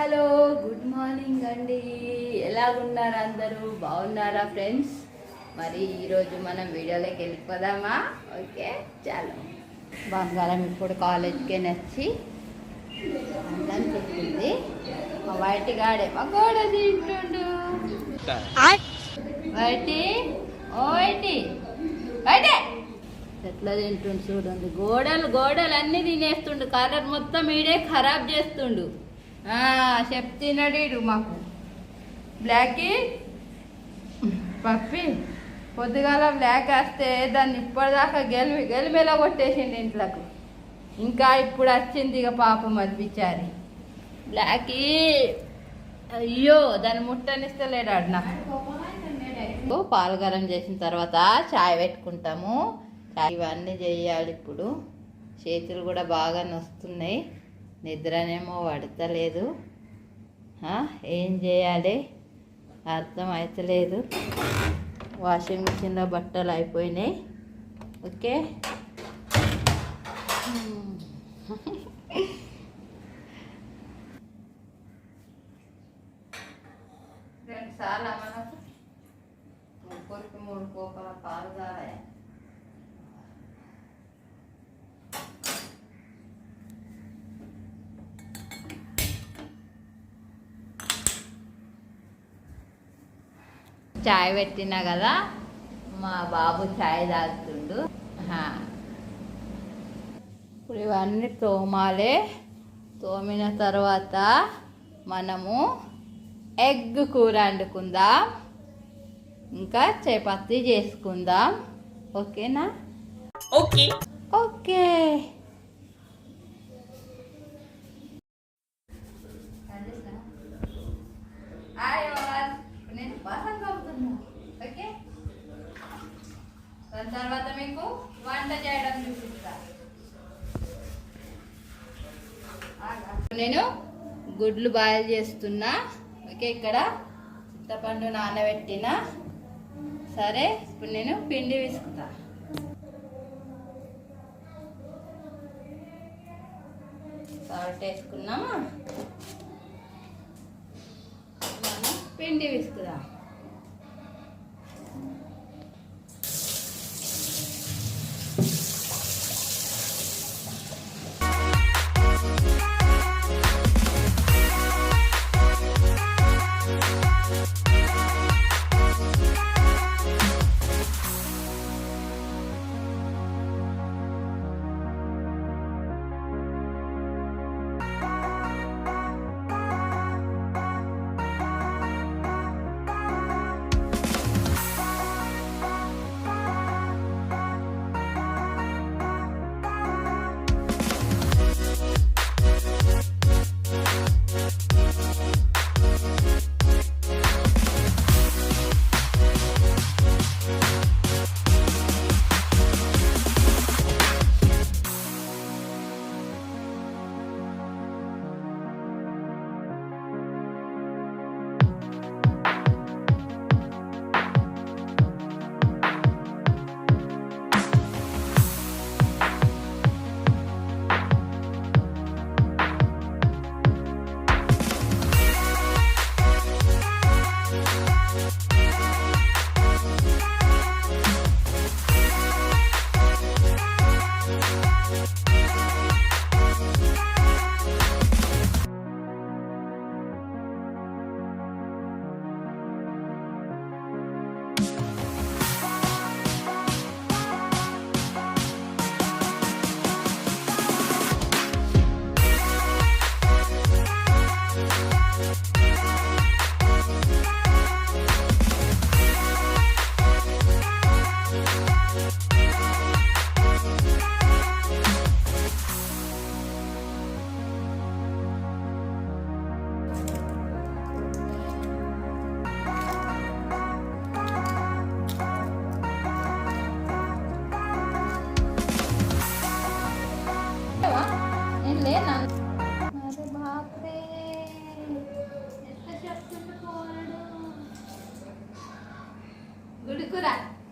Hello good morning అండి. ఎలాగున్నారు అందరూ? బాగున్నారా ఫ్రెండ్స్? మరి ఈరోజు మనం వీడియోలోకి వెళ్ళిపోదామా? ఓకే చాలు. బంగారం ఇప్పుడు కాలేజ్కి నచ్చి అన్నం చెప్పింది. మా వైటి గాడేమో గోడ తింటుండు. వైటి ఓ వైటి వైటే! ఎట్లా తింటుండు చూడండి గోడలు గోడలు అన్నీ తినేస్తుండు. కలర్ మొత్తం ఈడే ఖరాబ్ చేస్తుండు. చెప్తున్నాడు మాకు. బ్లాక్కి పప్పి పొద్దుగాల బ్లాక్ వస్తే దాన్ని ఇప్పటిదాకా గెలిమి గెలిమెలా కొట్టేసిండు ఇంట్లోకి. ఇంకా ఇప్పుడు వచ్చింది ఇక పాపం అది బిచారి. బ్లాక్కి అయ్యో దాన్ని ముట్టనిస్తలేడు ఆడు నాకు. పాలు గరం చేసిన తర్వాత చాయ్ పెట్టుకుంటాము. చాయ్ ఇవన్నీ చేయాలి ఇప్పుడు. చేతులు కూడా బాగా నొస్తున్నాయి. నిద్రనేమో పడతలేదు. ఏం చేయాలి? అర్థం అవుతలేదు వాషింగ్ మిషన్లో బట్టలు అయిపోయినాయి. ఓకే? చాయ్ పెట్టినా కదా మా బాబు చాయ్ తాగుతుండు. ఇప్పుడు ఇవన్నీ తోమాలే. తోమిన తర్వాత మనము ఎగ్ కూర వండుకుందాం ఇంకా చపాతీ చేసుకుందాం. ఓకేనా? ఓకే. ఓకే. దాని తర్వాత మీకు వంట చేయడం చూపిస్తా. నేను గుడ్లు బాయిల్ చేస్తున్నా. ఓకే ఇక్కడ చింతపండు నానబెట్టిన. సరే ఇప్పుడు నేను పిండి విసుకుతా. సాల్ట్ వేసుకున్నామా? పిండి విసుకుదాం.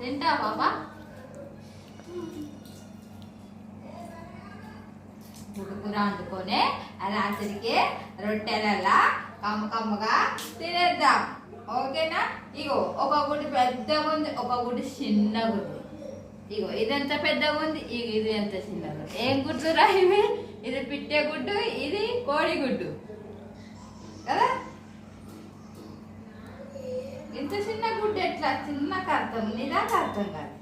తింటా బాబా? గుడుకుర వండుకొని ఆ రాత్రికి రొట్టెలలా కమ్మ కమ్మగా తినేద్దాం. ఓకేనా? ఇగో ఒక గుడి పెద్దగా ఉంది ఒక గుడి చిన్నగా ఉంది ఇగో ఇది ఎంత పెద్దగా ఉంది ఇగో ఇది ఎంత చిన్నగా ఏం గుడ్లు రా ఇవి? ఇది పిట్టే గుడ్డు ఇది కోడి గుడ్డు. కదా? ఇంత చిన్న గుడ్డ ఎట్లా? చిన్నకు అర్థం నీదాకా అర్థం కాదు.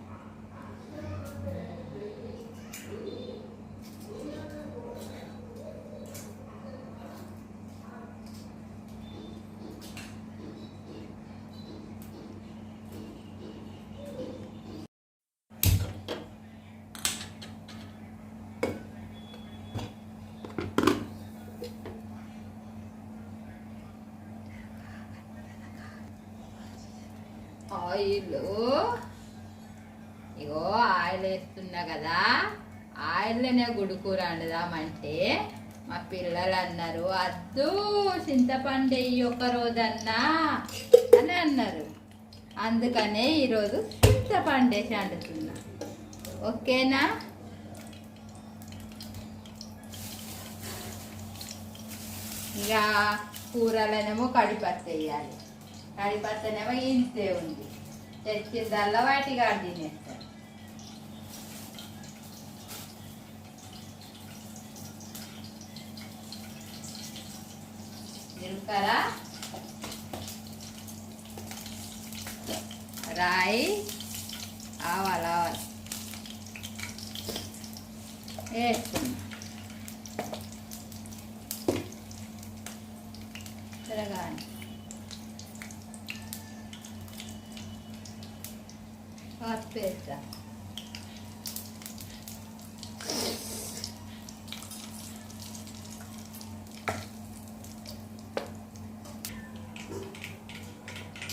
ఆయిల్. ఇగో ఆయిల్ వేస్తున్నా కదా ఆయిల్లోనే గుడుకూర వండుదామంటే మా పిల్లలు అన్నారు అద్దు చింతపండు వెయ్యి ఒక రోజన్నా అని అన్నారు. అందుకనే ఈరోజు చింతపండు వేసి వండుతున్నా. ఓకేనా? ఇక కూరలనేమో కడిపత్త వేయాలి కడిపత్తనేమో ఇంతే ఉంది తెచ్చిందల్లా వాటిగా తినేస్తారు జీలకర్ర రాయి ఆవాలు ఆవాలు వేస్తున్నా తిరగాలి పసుపు వేస్తా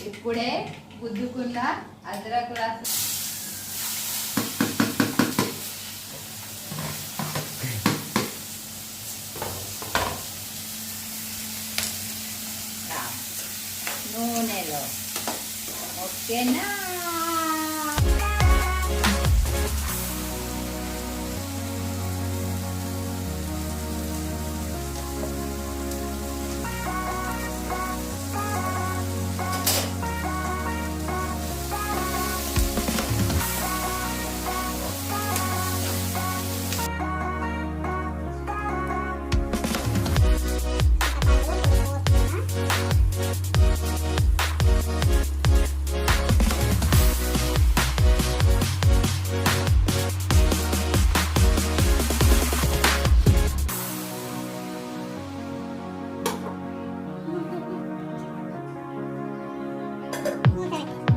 ఇప్పుడే గుద్దుకున్న అద్రకుల నూనెలో ఓకేనా 哦。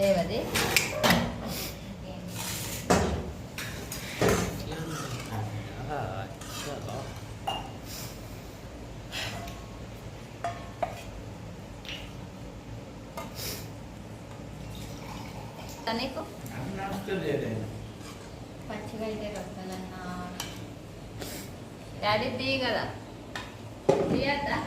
ఏమది? నీకు పచ్చిగా అయితే వస్తానన్నా డాడీ తీ కదా? తీయద్దా